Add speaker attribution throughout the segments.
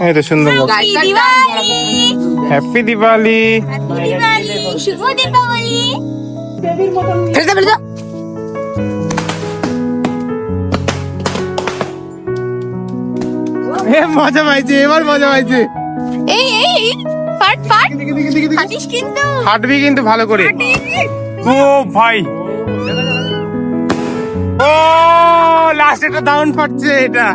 Speaker 1: এই তো সুন্দর
Speaker 2: happy Diwali
Speaker 1: happy Diwali
Speaker 2: happy Diwali শুভ দীপাবলি
Speaker 1: মজা পাইছে এবার মজা পাইছে।
Speaker 2: এই এই ফাট ফাট। ফাটিস কিন্তু।
Speaker 1: ফাটবি কিন্তু ভালো করে। ও ভাই। ও লাস্ট এটা দাউন ফাটছে এটা।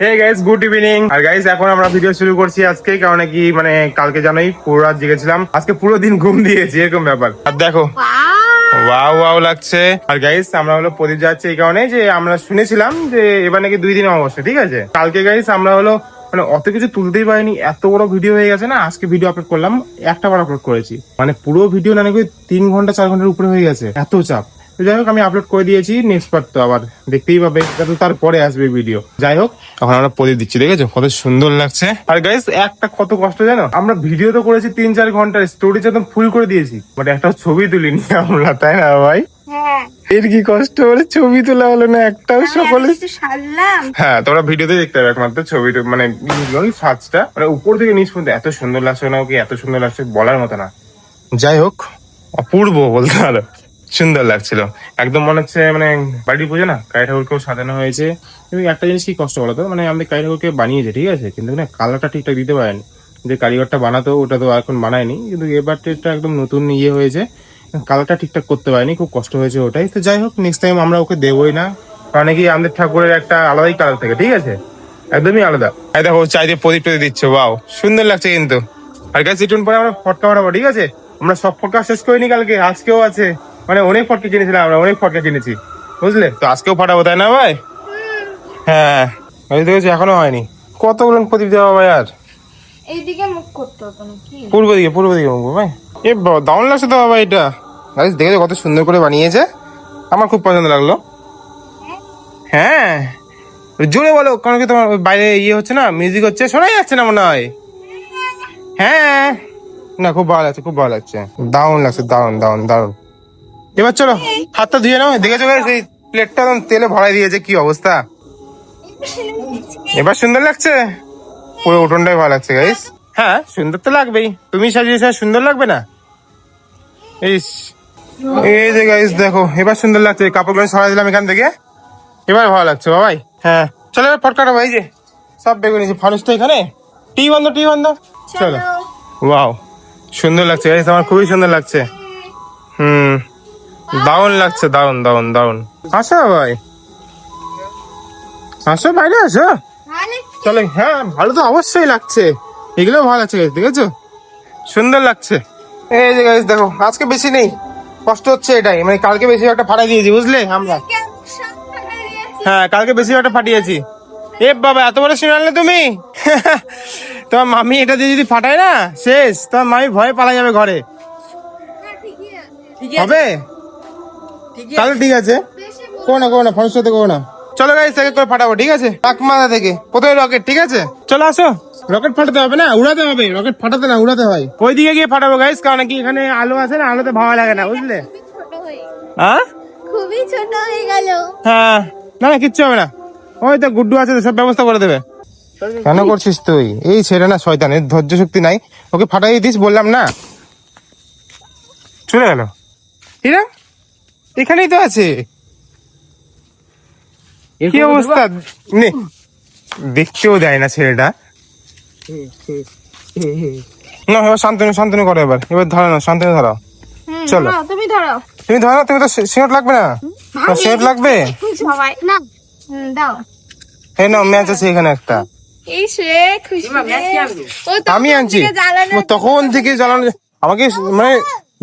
Speaker 1: হে গাইস গুড ইভিনিং আর গাইস এখন আমরা ভিডিও শুরু করছি আজকে কারণ কি মানে কালকে জানোই পুরো রাত জেগেছিলাম। আজকে পুরো দিন ঘুম দিয়েছি এরকম ব্যাপার। আর দেখো ওয়াও ওয়াও লাগছে। আর গাইস আমরা হলো প্রদীপ যাচ্ছে এই কারণে যে আমরা শুনেছিলাম যে এবার নাকি দুই দিন অবশ্যই ঠিক আছে? কালকে গাইস আমরা হলো মানে অত কিছু তুলতেই পারিনি এত বড় ভিডিও হয়ে গেছে না আজকে ভিডিও আপলোড করলাম একটা বার আপলোড করেছি। মানে পুরো ভিডিও না নাকি তিন ঘণ্টা চার ঘণ্টার উপরে হয়ে গেছে এত চাপ। যাই হোক আমি আপলোড করে দিয়েছি নেক্সট পার্ট তো আবার দেখতেই পাবে। এটা তো তারপরে আসবে ভিডিও যাই হোক এখন আমরা প্রদীপ দিচ্ছি দেখেছ কত সুন্দর লাগছে। আর গাইস একটা কত কষ্ট জানো? আমরা ভিডিও তো করেছি তিন চার ঘণ্টার স্টোরি একদম ফুল করে দিয়েছি। বাট একটা ছবি তুলিনি আমরা তাই না ভাই?
Speaker 2: হ্যাঁ।
Speaker 1: এর কি কষ্ট হলে? ছবি তোলা হলো না একটাও সকলে হ্যাঁ তোমরা ভিডিওতে দেখতে পাবে একমাত্র ছবিটা মানে সাজটা মানে উপর থেকে নিচ পর্যন্ত এত সুন্দর লাগছে না ওকে এত সুন্দর লাগছে বলার মতো না। যাই হোক অপূর্ব বলতে পারো। সুন্দর লাগছিল। একদম মনে হচ্ছে মানে বাড়ির পুজো না? কালী ঠাকুরকেও সাজানো হয়েছে। এবং একটা জিনিস কি কষ্ট বলো তো মানে আমাদের কালী ঠাকুরকে বানিয়েছে, ঠিক আছে? কিন্তু না, কালারটা ঠিকঠাক দিতে পারেনি। যে কারিগরটা বানাতো, ওটা তো এখন বানায়নি। কিন্তু এবারটা একদম নতুন ইয়ে হয়েছে। কালারটা ঠিকঠাক করতে পারেনি, খুব কষ্ট হয়েছে ওটাই। তো যাই হোক নেক্সট টাইম আমরা ওকে দেবোই না। কারণ কি, আমাদের ঠাকুরের একটা আলাদাই কালার থাকে, ঠিক আছে? একদমই আলাদা। এই দেখো চাইতে প্রদীপ টদীপ দিচ্ছে বাও সুন্দর লাগছে কিন্তু। আর গাছ একটু পরে আমরা ফটকা মারাবো ঠিক আছে? আমরা সব ফটকা শেষ করিনি কালকে, আজকেও আছে। মানে অনেক ফটকা কিনেছিলাম আমরা অনেক ফটকা কিনেছি। বুঝলে? তো আজকেও ফাটাবো তাই না ভাই? হ্যাঁ। ওই দেখেছি এখনও হয়নি। কতগুলো প্রদীপ দেওয়া ভাই আর?
Speaker 2: এইদিকে মুখ করতে নাকি
Speaker 1: পূর্ব দিকে পূর্ব দিকে মুখবো ভাই। এ দারুণ লাগছে তো বাবা এটা। গাইস দেখেছ কত সুন্দর করে বানিয়েছে? আমার খুব পছন্দ লাগল। হ্যাঁ? জোরে বলো কারণ কি তোমার বাইরে ইয়ে হচ্ছে না মিউজিক হচ্ছে? শোনাই যাচ্ছে না মনে হয়? হ্যাঁ। না খুব ভালো লাগছে খুব ভালো লাগছে। দারুণ লাগছে দারুণ দারুণ দারুণ। এবার চলো হাতটা ধুয়ে নাও দেখেছ এই প্লেটটা একদম তেলে ভরাই দিয়েছে কি অবস্থা? এবার সুন্দর লাগছে? পুরো উঠোনটাই ভালো লাগছে গাইস হ্যাঁ সুন্দর তো লাগবেই। তুমি সাজিয়েছো আর সুন্দর লাগবে না? ইস। এই যে গাইস দেখো এবার সুন্দর লাগছে কাপড়গুলো সরাই দিলাম এখান থেকে। এবার ভালো লাগছে বাবাই। হ্যাঁ। চলো এবার ফটকাটা ভাই যে সব বেগুন নিয়েছি ফানুসটা এখানে। টি বন্ধ টি বন্ধ। চলো। ওয়াও সুন্দর লাগছে গাইস আমার খুবই সুন্দর লাগছে। হুম। দারুণ লাগছে দারুণ দারুণ দারুণ। আসো ভাই। আসো বাইরে আসো। চলে হ্যাঁ ভালো তো অবশ্যই লাগছে। এগুলো ভালো লাগছে guys, দেখেছ? সুন্দর লাগছে। এই যে গাইস দেখো আজকে বেশি নেই। কষ্ট হচ্ছে এটাই। মানে কালকে বেশি একটা ফাটাই দিয়েছি বুঝলে? আমরা। হ্যাঁ কালকে বেশি একটা ফাটিয়েছি। এ বাবা এত বড় আনলে তুমি? তোমার মামি এটা দিয়ে যদি ফাটায় না শেষ। তোমার মামি ভয়ে পালা যাবে ঘরে। হবে? তাহলে ঠিক আছে। করো না করো না ফোনের সাথে করো না। চলো গাইস থেকে করে ফাটাবো ঠিক আছে? মাথা থেকে। প্রথমে রকেট ঠিক আছে? চলো আসো। রকেট ফাটাতে হবে না উড়াতে হবে। রকেট ফাটাতে না উড়াতে হয়। ওই দিকে গিয়ে ফাটাবো গাইস কারণ কি এখানে আলো আছে না আলোতে ভালো লাগে না বুঝলে? হ্যাঁ
Speaker 2: খুবই ছোট হয়ে গেল।
Speaker 1: হ্যাঁ। না না কিচ্ছু হবে না। ওই তো গুড্ডু আছে তো, সব ব্যবস্থা করে দেবে। কেন করছিস তুই? এই ছেড়ে না শয়তানের ধৈর্য শক্তি নাই। ওকে ফাটাই দিস বললাম না। চলে গেল। এরা এখানেই তো আছে। কি অবস্থা? নে দেখতেও দেয় না ছেলেটা। না এবার শান্তনু শান্তনু করো এবার। এবার ধরো না শান্তনু ধরো। চলো।
Speaker 2: তুমি ধরো।
Speaker 1: তুমি ধরো তুমি তো সিঁড়ট লাগবে না? সিঁড়ট লাগবে?
Speaker 2: সবাই না। দাও।
Speaker 1: এই নাও ম্যাচ আছে এখানে একটা। আমি আনছি। তখন থেকে জ্বালানো আমাকে মানে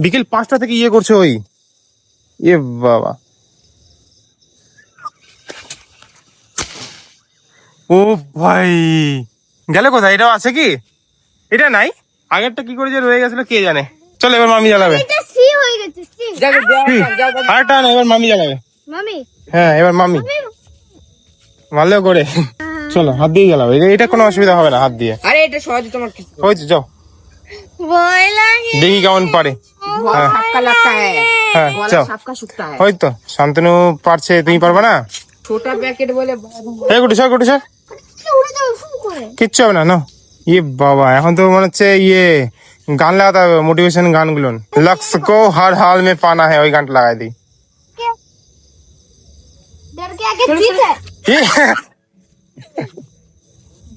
Speaker 1: বিকেল পাঁচটা থেকে ইয়ে করছে ওই। এ বাবা। ও ভাই গেলে কোথায়? এটাও আছে কি? এটা নাই? আগেরটা কি করে যে রয়ে গেছিল কে জানে? চলো এবার মামি জ্বালাবে। আরেকটা না এবার মামি জ্বালাবে। হ্যাঁ এবার মামি। ভালো করে। চলো হাত দিয়ে জ্বালাবে এটা কোনো অসুবিধা হবে না হাত দিয়ে।
Speaker 3: আরে এটা সহজে তোমার
Speaker 1: হয়েছে যাও। দেখি কেমন পারে। হ্যাঁ। হ্যাঁ
Speaker 3: চল ওই
Speaker 1: তো শান্তনু পারছে তুমি পারবে না? ছোটা গুটি সর গুটি
Speaker 2: সর।
Speaker 1: কিচ্ছু হবে না না ইয়ে বাবা এখন তো মনে হচ্ছে ইয়ে গান লাগাতে হবে মোটিভেশন গানগুলো। লক্স কো হার হাল মে পানা হ্যাঁ ওই গানটা লাগাই দিই।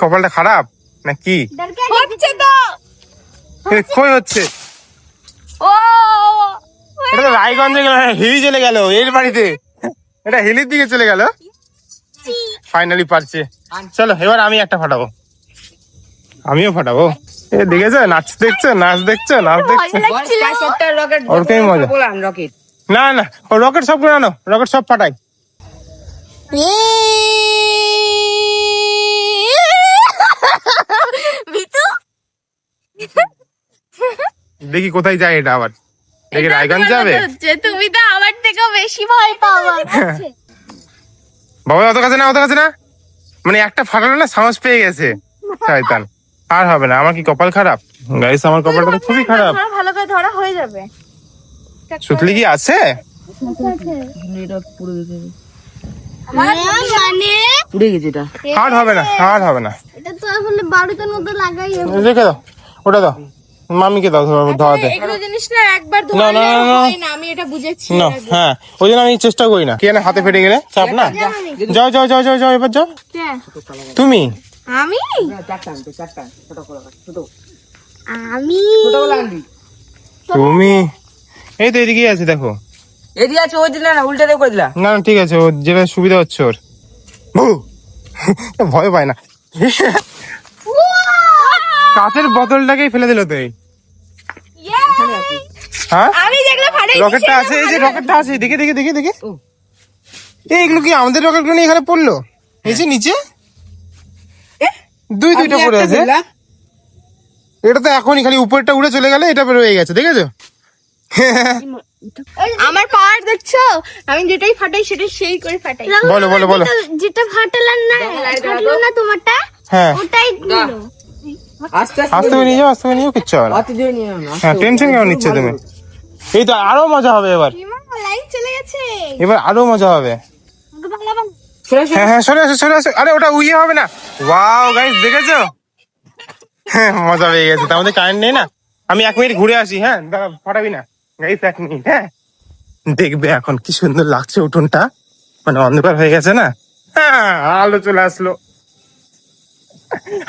Speaker 1: কপালটা খারাপ? না কি? কই হচ্ছে?
Speaker 2: ও।
Speaker 1: এটা তো রায়গঞ্জে গেল হিলি চলে গেল এর বাড়িতে। এটা হিলির দিকে চলে গেল। ফাইনালি পারছে। চলো এবার আমি একটা ফাটাবো। আমিও ফাটাবো। এ দেখেছ? নাচ দেখছ? নাচ দেখছ? নাচ দেখছ? ওর কেমন মজা? না না ও রকেট সব আনো। রকেট সব ফাটাই। দেখি কোথায় যায় এটা আবার। দেখি রায়গঞ্জ যাবে?
Speaker 2: হচ্ছে তুমি তো আমার থেকেও বেশি ভয় পাও
Speaker 1: বাবা অত কাছে না অত কাছে না? মানে একটা ফাটালো না সাহস পেয়ে গেছে শয়তান। আর হবে না আমার কি কপাল খারাপ? গাইস আমার কপালটা তো খুবই খারাপ।
Speaker 2: ভালো করে ধরা হয়ে যাবে।
Speaker 1: সুতলি কি আছে?
Speaker 3: এটা গেছে
Speaker 2: মানে
Speaker 3: পুড়ে গেছে এটা।
Speaker 1: আর হবে না আর হবে না।
Speaker 2: এটা তো আসলে বারোটার মতো লাগাই।
Speaker 1: রেখে দাও ওটা দাও। মামিকে দাও ধর- ধরাতে
Speaker 2: এগুলো জিনিস না একবার
Speaker 1: না, না, না, না।
Speaker 2: না আমি এটা বুঝেছি
Speaker 1: না হ্যাঁ ওই জন্য আমি চেষ্টা করি না। কে না হাতে ফেটে গেলে? চাপ না। যাও যাও যাও যাও যাও এবার যাও। তুমি?
Speaker 2: আমি? আমি?
Speaker 1: তুমি? এই তো এদিকেই আছে দেখো।
Speaker 3: এদিকে আছে ওই দিলা না উল্টে দিয়ে করে দিলা।
Speaker 1: না না, ঠিক আছে ওর যেটা সুবিধা হচ্ছে ওর! ভয় পায় না। কাঁচের বোতলটাকেই ফেলে দিল তো এই হ্যাঁ?
Speaker 2: আমি যেগুলো ফাটাই
Speaker 1: রকেটটা আছে এই যে রকেটটা আছে দেখে দেখে দেখে দেখে।
Speaker 3: ও।
Speaker 1: এই এগুলো কি আমাদের রকেটগুলো এখানে পড়ল? এই যে নিচে? দুই দুইটা পড়ে আছে। এটা তো এখনই খালি উপরটা উড়ে চলে গেলে এটা বের হয়ে গেছে দেখেছ?
Speaker 2: আমার পাওয়ার দেখছ? আমি যেটাই ফাটাই সেটাই সেই করে ফাটাই।
Speaker 1: বলো বলো বলো।
Speaker 2: যেটা ফাটালাম না ফাটলো না তোমারটা
Speaker 1: হ্যাঁ।
Speaker 2: ওটাই গুলো
Speaker 3: আস্তে
Speaker 1: করে নিয়ে যাও। আস্তে করে নিয়েও কিচ্ছু হবে না। হ্যাঁ টেনশন কেন নিচ্ছে তুমি? এই তো আরও মজা হবে এবার।
Speaker 2: লাইন চলে গেছে।
Speaker 1: এবার আরও মজা হবে। হ্যাঁ হ্যাঁ সরে আসো সরে আসো। আরে ওটা উইয়ে হবে না। ওয়াও গাইস দেখেছ? হ্যাঁ মজা পেয়ে গেছে। তার মধ্যে কারেন্ট নেই না। আমি এক মিনিট ঘুরে আসি হ্যাঁ দাঁড়া ফাটাবি না। গাইস এক মিনিট হ্যাঁ। দেখবে এখন কি সুন্দর লাগছে উঠোনটা। মানে অন্ধকার হয়ে গেছে না? হ্যাঁ আলো চলে আসলো।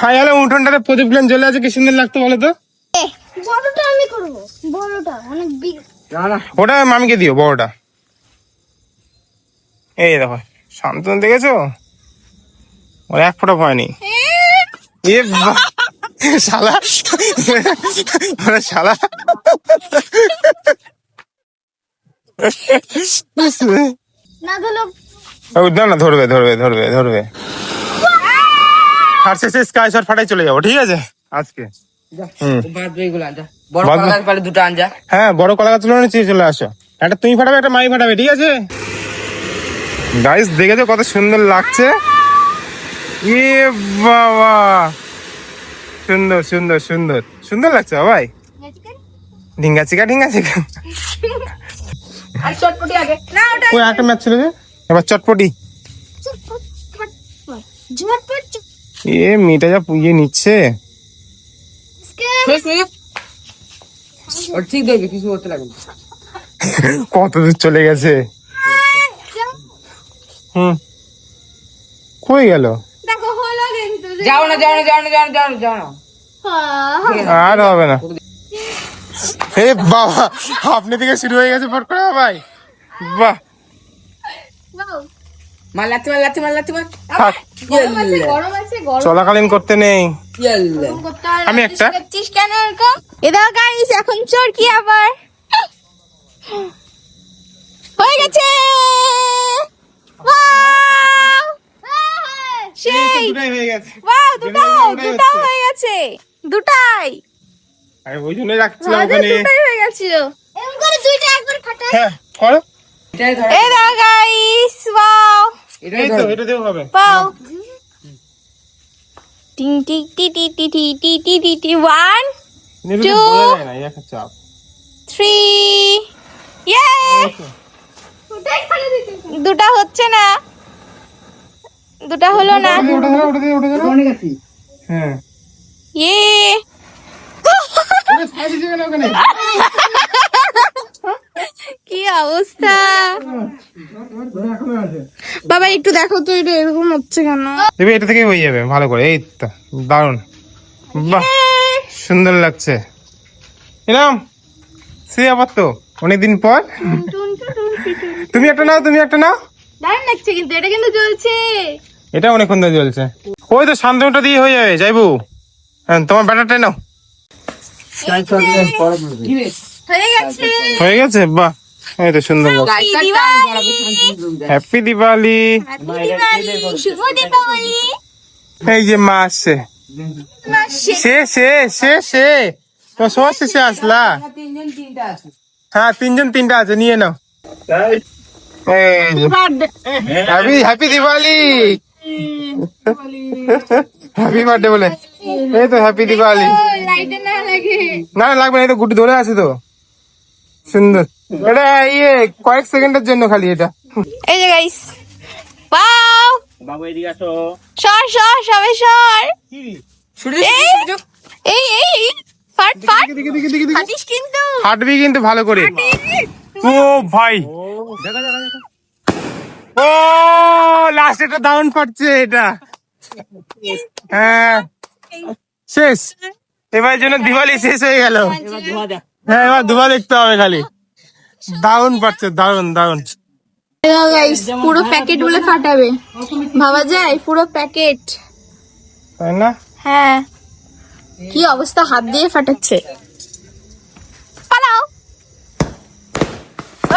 Speaker 1: হাই আলো উঠোনটাতে প্রদীপগুলো জ্বলে আছে কি সুন্দর লাগতো বলো তো?
Speaker 2: বড়টা আমি করব বড়টা অনেক বিগ
Speaker 3: না না।
Speaker 1: ওটা মামিকে দিও বড়টা। এই দেখো শান্তনু দেখেছ? ওর এক ফোঁটা ভয় নেই। এ শালা। ওরে শালা।
Speaker 2: না
Speaker 1: ধরবে ধরবে ধরবে ধরবে। আর স্কাই শট ফাটাই চলে যাব ঠিক আছে? আজকে।
Speaker 3: বড় কলা গাছ দুটো আনজা।
Speaker 1: হ্যাঁ বড় কলা গাছ তুলে চলে আসো। একটা তুমি ফাটাবে একটা মাই ফাটাবে ঠিক আছে? গাইস দেখেছ কত সুন্দর লাগছে? এ বাবা। সুন্দর সুন্দর সুন্দর। সুন্দর লাগছে ভাই? ঢিঙ্গা চিকা ঢিঙ্গা চিকা।
Speaker 3: চটপটি আগে।
Speaker 1: ওই একটা ম্যাচ ছিল যে? এবার চটপটি।
Speaker 2: ঝটপট
Speaker 1: এ মেয়েটা যা পুইয়ে নিচ্ছে।
Speaker 3: শেষ মিনিট ওর ঠিক দেখবি কিছু করতে লাগবে
Speaker 1: কত দূর চলে গেছে? হুম। কই গেল?
Speaker 3: যাও না যাও না যাও না যাও না যাও না যাও না।
Speaker 1: আর হবে না। হে বাবা আপনি থেকে শুরু হয়ে গেছে ফট করে ভাই বাহ। চলাকালীন করতে নেই। আমি একটা।
Speaker 2: এদাও এখন চোর কি আবার? হয়ে গেছে!
Speaker 1: হয়ে গেছে। দুটাই
Speaker 2: এই দাও গাইস
Speaker 1: এই তো এটা দিয়েও হবে।
Speaker 2: ওয়াও টিং টিং টি টি টি টি টি টি টি টি ওয়ান
Speaker 1: এটা তো
Speaker 2: Two.
Speaker 1: বোঝা যায় না এই একটা চাপ।
Speaker 2: থ্রি ইয়ে! দুটা হচ্ছে না। দুটা হলো না।
Speaker 1: হ্যাঁ।
Speaker 2: ইয়ে
Speaker 1: ওটা সাইড দিছে কেন ওখানে
Speaker 2: কি অবস্থা? বাবা একটু দেখো তো এটা এরকম হচ্ছে কেন?
Speaker 1: দেবে এটা থেকে হয়ে যাবে ভালো করে। এই তো দারুণ বাহ সুন্দর লাগছে। এরম সে আবার তো অনেকদিন পর। তুমি একটা নাও তুমি একটা নাও।
Speaker 2: দারুণ লাগছে কিন্তু এটা কিন্তু জ্বলছে।
Speaker 1: এটা অনেকক্ষণ ধরে চলছে ওই তো শান্তনুটা দিয়ে হয়ে যাবে যাইবু। হ্যাঁ তোমার ব্যাটারটাই নাও।
Speaker 2: হয়ে গেছে।
Speaker 1: হয়ে বাহ এই তো সুন্দর হ্যাপি দিওয়ালি
Speaker 2: শুভ দীপাবলি
Speaker 1: এই যে মা আসছে।
Speaker 2: সে-
Speaker 1: সে সে সে সে। তোমার সবার শেষে আসলা?
Speaker 3: তিনজন তিনটা আছে
Speaker 1: হ্যাঁ তিনজন তিনটা আছে নিয়ে নাও। Happy happy Diwali happy birthday বলে। এই তো হ্যাপি দিওয়ালি
Speaker 2: না
Speaker 1: লাগবে না গুটি ধরে আছে তো। সুন্দর। এটা ইয়ে কয়েক সেকেন্ডের জন্য খালি এটা।
Speaker 2: এই যে গাইস
Speaker 4: বাবু এদিকে আসো।
Speaker 2: সর সর সবে সর।
Speaker 3: শুরু
Speaker 2: এই এই ফাট ফাট। ফাটিস কিন্তু।
Speaker 1: হাঁটবি কিন্তু ভালো করে। ও ভাই। ও লাস্ট এটা ফাটছে এটা। হ্যাঁ। শেষ। এবার জন্য দিওয়ালি শেষ হয়ে গেল। হ্যাঁ এবার ধোয়া দেখতে হবে খালি। দারুণ পাচ্ছে দারুণ দারুণ।
Speaker 2: গাইস পুরো প্যাকেট বলে ফাটাবে। ভাবা যায়? পুরো প্যাকেট
Speaker 1: তাই না?
Speaker 2: হ্যাঁ। কি অবস্থা? হাত দিয়ে ফাটাচ্ছে। পালাও।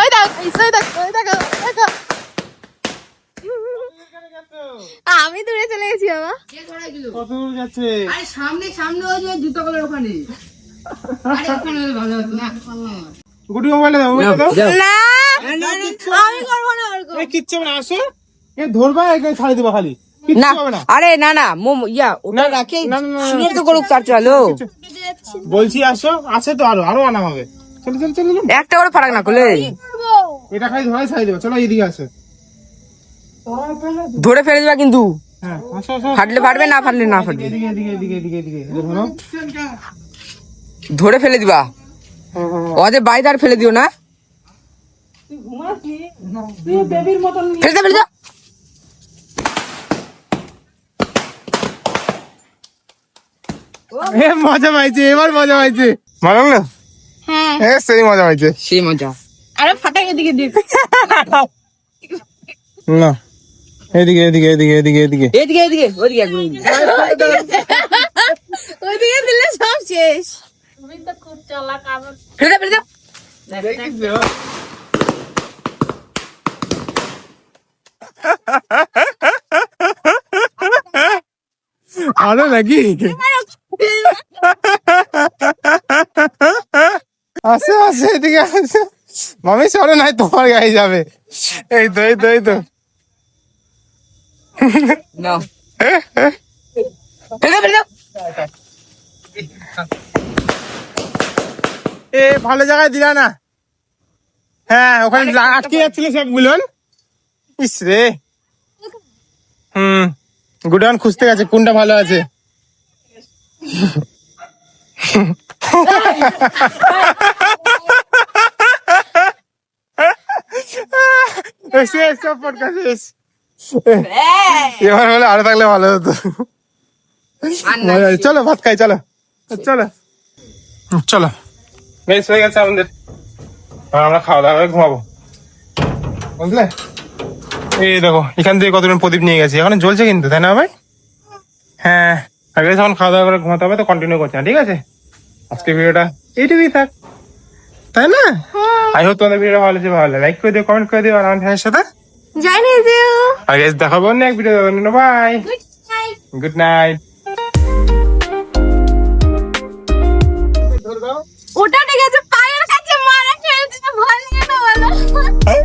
Speaker 2: ওই দেখো ওই দেখো ওই দেখো। আমি দূরে চলে গেছি বাবা।
Speaker 1: কত দূর
Speaker 3: আরে সামনে সামনে ওই যে জুতো কলের ওখানে। আরে ওখানে ভালো হতো না
Speaker 1: গুটি মোবাইলে দাও
Speaker 2: না আমি করব না ওরকম
Speaker 1: এ কিচ্ছু না আসো। এ ধরবা এখানে ছাড়ে দিবা খালি।
Speaker 3: না আরে না না মোম ইয়া ওটা রাখে
Speaker 1: না, না, না, না।
Speaker 3: সুন্দর তো করুক তার চলো
Speaker 1: বলছি আসো আছে তো আরও আরও আনা হবে। চলো চলো চলো চলো।
Speaker 3: একটা করে ফারাক না করলে
Speaker 1: এটা খালি ধরে ছাড়ে দেবো। চলো এদিকে আসো।
Speaker 3: ধরে ফেলে দিবা কিন্তু।
Speaker 1: হ্যাঁ
Speaker 3: ফাটলে ফাটবে না ফাটলে না ফাটবে।
Speaker 1: এদিকে এদিকে এদিকে এদিকে এদিকে এটা ধরো
Speaker 3: ফেলে দিবা। ওদের বাইরে আর ফেলে দিও না। ফেলে দাও, ফেলে দাও।
Speaker 1: এ মজা পাইছে এবার মজা পাইছে। মজা লাগল
Speaker 2: হ্যাঁ।
Speaker 1: এ সেই মজা পাইছে।
Speaker 3: সেই মজা।
Speaker 2: আরে ফাটাই এদিকে দিক
Speaker 1: না। এদিকে এদিকে এদিকে এদিকে এদিকে।
Speaker 3: এদিকে এদিকে ওদিকে
Speaker 2: ওইদিকে দিলে সব শেষ।
Speaker 3: ফেলে দাও।
Speaker 1: আরও নাকি? আসে আসে এদিকে আসে। মামি সরে নাই তোমার গায়ে যাবে। এই তো এই তো এই তো।
Speaker 3: দাও, ফেলে দাও।
Speaker 1: এ ভালো জায়গায় দিলা না। হ্যাঁ ওখানে আটকে যাচ্ছিল সব গুলন ইস রে। হুম গুডাউন খুঁজতে গেছে কোনটা ভালো আছে? সব পডকাস্ট শেষ এবার হলে আরও থাকলে ভালো হতো। চলো ভাত খাই চলো। চলো। হুম, চলো। বেশ হয়ে গেছে আমাদের। আর আমরা খাওয়া দাওয়া করে ঘুমাবো। বুঝলে? এই দেখো এখান থেকে কতজন প্রদীপ নিয়ে গেছি। এখন জ্বলছে কিন্তু তাই না ভাই? হ্যাঁ আগে যখন খাওয়া দাওয়া করে ঘুমাতে হবে তো কন্টিনিউ করছি না ঠিক আছে? আজকে ভিডিওটা এইটুকুই থাক। তাই না? আই হোপ তোমাদের ভিডিওটা ভালো লাগছে ভালো লাইক করে দিও কমেন্ট করে দিও আর আমার সাথে।
Speaker 2: জয় নেজেও
Speaker 1: আর গাইস দেখা হবে অন্য এক ভিডিও বাই
Speaker 2: গুড নাইট
Speaker 1: ওটা দেখেছে পায়ের কাছে মারা খেলতে ভয় লাগে না বলো? হ্যাঁ?